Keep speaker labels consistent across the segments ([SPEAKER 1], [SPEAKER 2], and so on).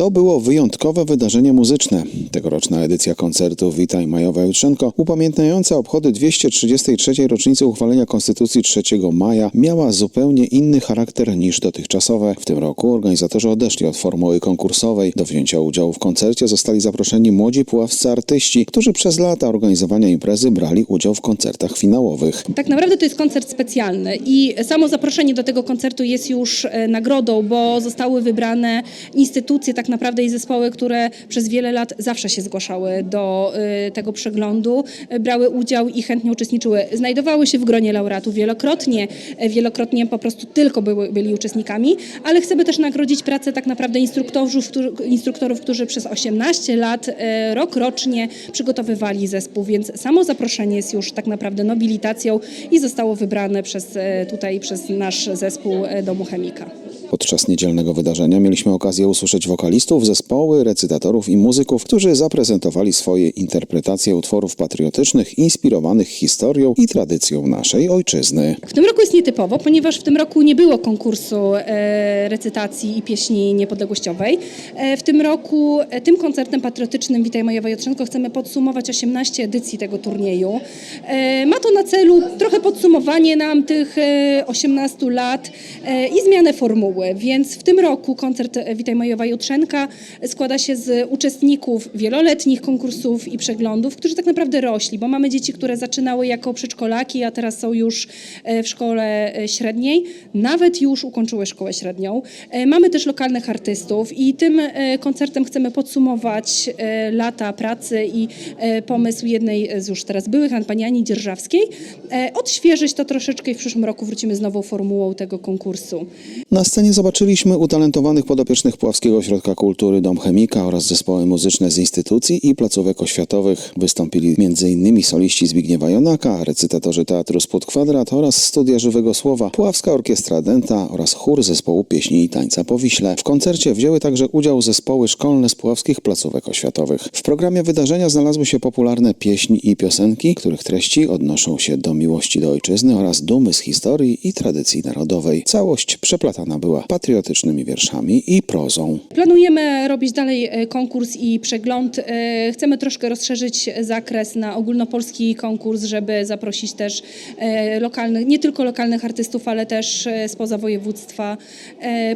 [SPEAKER 1] To było wyjątkowe wydarzenie muzyczne. Tegoroczna edycja koncertu Witaj Majowa Jutrzenko, upamiętniająca obchody 233. rocznicy uchwalenia Konstytucji 3 maja, miała zupełnie inny charakter niż dotychczasowe. W tym roku organizatorzy odeszli od formuły konkursowej. Do wzięcia udziału w koncercie zostali zaproszeni młodzi puławscy artyści, którzy przez lata organizowania imprezy brali udział w koncertach finałowych.
[SPEAKER 2] Tak naprawdę to jest koncert specjalny i samo zaproszenie do tego koncertu jest już e, nagrodą, bo zostały wybrane instytucje tak naprawdę i zespoły, które przez wiele lat zawsze się zgłaszały do e, tego przeglądu, e, brały udział i chętnie uczestniczyły. Znajdowały się w gronie laureatów wielokrotnie, e, wielokrotnie po prostu tylko były, byli uczestnikami, ale chcemy też nagrodzić pracę tak naprawdę instruktorów, którzy- instruktorów, którzy przez 18 lat, rok rocznie przygotowywali zespół, więc samo zaproszenie jest już tak naprawdę nobilitacją i zostało wybrane przez tutaj przez nasz zespół Domu Chemika.
[SPEAKER 1] Podczas niedzielnego wydarzenia mieliśmy okazję usłyszeć wokalistów, zespoły, recytatorów i muzyków, którzy zaprezentowali swoje interpretacje utworów patriotycznych inspirowanych historią i tradycją naszej ojczyzny.
[SPEAKER 2] W tym roku jest nietypowo, ponieważ w tym roku nie było konkursu e, recytacji i pieśni niepodległościowej. E, w tym roku e, tym koncertem patriotycznym Witaj Majowa Jutrzenko chcemy podsumować 18 edycji tego turnieju. Ma to na celu trochę podsumowanie nam tych e, 18 lat i zmianę formuły, więc w tym roku koncert e, Witaj Majowa Jutrzenka składa się z uczestników wieloletnich konkursów i przeglądów, którzy tak naprawdę rośli, bo mamy dzieci, które zaczynały jako przedszkolaki, a teraz są już e, w szkole e, średniej, nawet już ukończyły szkołę średnią. E, Mamy też lokalnych artystów i tym e, koncertem chcemy podsumować e, lata pracy i e, pomysł jednej z już teraz byłych, pani Ani Dzierżawskiej, e, odświeżyć to troszeczkę i w przyszłym roku wrócimy z nową formułą tego konkursu.
[SPEAKER 1] Na scenie zobaczyliśmy utalentowanych podopiecznych Puławskiego Ośrodka Kultury Dom Chemika oraz zespoły muzyczne z instytucji i placówek oświatowych. Wystąpili m.in. soliści Zbigniewa Jonaka, recytatorzy Teatru Spód Kwadrat oraz Studia Żywego Słowa, Puławska Orkiestra Denta oraz chór zespołu pieśni i tańca po Wiśle. W koncercie wzięły także udział zespoły szkolne z puławskich placówek oświatowych. W programie wydarzenia znalazły się popularne pieśni i piosenki, których treści odnoszą się do miłości do ojczyzny oraz dumy z historii i tradycji narodowej. Całość przeplatana była patriotycznymi wierszami i prozą.
[SPEAKER 2] Planujemy robić dalej e, konkurs i przegląd. E, Chcemy troszkę rozszerzyć zakres na ogólnopolski konkurs, żeby zaprosić też e, lokalnych, nie tylko lokalnych artystów, ale też spoza województwa.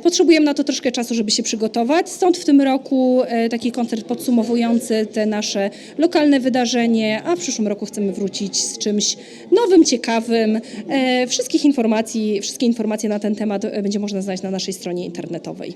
[SPEAKER 2] Potrzebujemy na to troszkę czasu, żeby się przygotować. Stąd w tym roku taki koncert podsumowujący te nasze lokalne wydarzenie, a w przyszłym roku chcemy wrócić z czymś nowym, ciekawym. Wszystkich informacji, wszystkie informacje na ten temat będzie można znaleźć na naszej stronie internetowej.